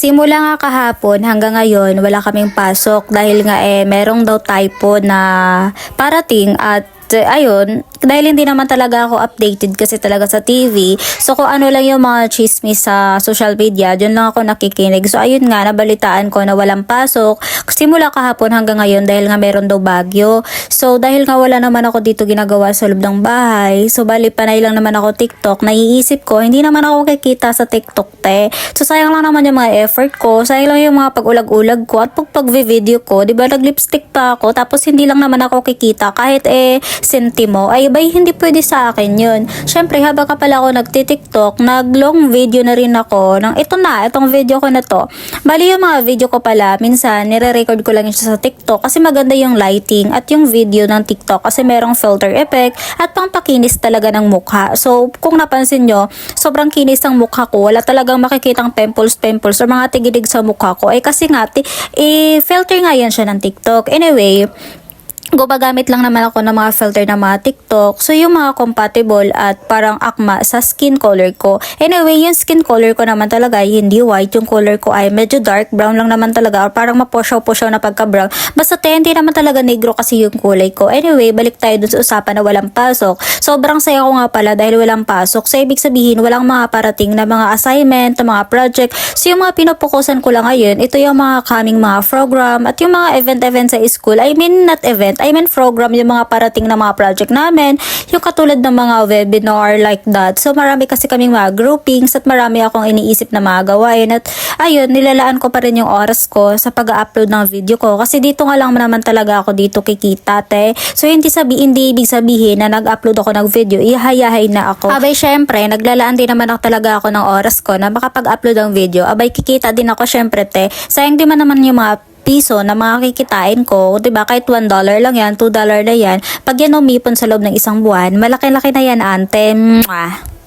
Simula nga kahapon hanggang ngayon wala kaming pasok dahil nga eh merong daw typo na parating at ayun, dahil hindi naman talaga ako updated kasi talaga sa TV. So kung ano lang yung mga chismis sa social media, dyan lang ako nakikinig. So ayun nga, nabalitaan ko na walang pasok. Simula kahapon hanggang ngayon dahil nga meron daw bagyo. So dahil nga wala naman ako dito ginagawa sa loob ng bahay, so bali panay lang naman ako TikTok, naiisip ko, hindi naman ako kikita sa TikTok te. So sayang lang naman yung mga effort ko, sayang lang yung mga pag-ulag-ulag ko at pag pag-video ko, di ba nag-lipstick pa ako, tapos hindi lang naman ako kikita kahit eh sentimo, ay bay hindi pwede sa akin yun. Syempre habang ka pala ako nagti-TikTok, nag-long video na rin ako ng ito na, itong video ko na to. Bali yung mga video ko pala, minsan nire-record ko lang siya sa TikTok kasi maganda yung lighting at yung video ng TikTok kasi merong filter effect at pampakinis talaga ng mukha. So kung napansin nyo, sobrang kinis ng mukha ko, wala talagang makikitang pimples, pimples or mga tigidig sa mukha ko. Eh kasi nga, ti- eh, nga yan siya ng TikTok. Anyway, gumagamit lang naman ako ng mga filter ng mga TikTok. So, yung mga compatible at parang akma sa skin color ko. Anyway, yung skin color ko naman talaga hindi white. Yung color ko ay medyo dark brown lang naman talaga or parang maposyaw-posyaw na pagka-brown. Basta hindi naman talaga negro kasi yung kulay ko. Anyway, balik tayo dun sa usapan na walang pasok. Sobrang saya ko nga pala dahil walang pasok. So, ibig sabihin, walang mga parating na mga assignment, na mga project. So, yung mga pinupukusan ko lang ngayon, ito yung mga coming mga program at yung mga event-event sa school. I mean, not event. I mean, program yung mga parating na mga project namin. Yung katulad ng mga webinar like that. So, marami kasi kaming mga groupings at marami akong iniisip na mga gawain. At ayun, nilalaan ko pa rin yung oras ko sa pag-upload ng video ko. Kasi dito nga lang naman talaga ako dito kikita, te. So, hindi sabi, hindi ibig sabihin na nag-upload ako ng video, ihayahay na ako. Abay, syempre, naglalaan din naman ako talaga ako ng oras ko na makapag-upload ng video. Abay, kikita din ako syempre, te. Sayang din man naman yung mga piso na makikitain ko, 'di ba? Kahit 1 dollar lang 'yan, 2 dollar na 'yan. Pag yan umipon sa loob ng isang buwan, malaki-laki na 'yan, ante. Mwah.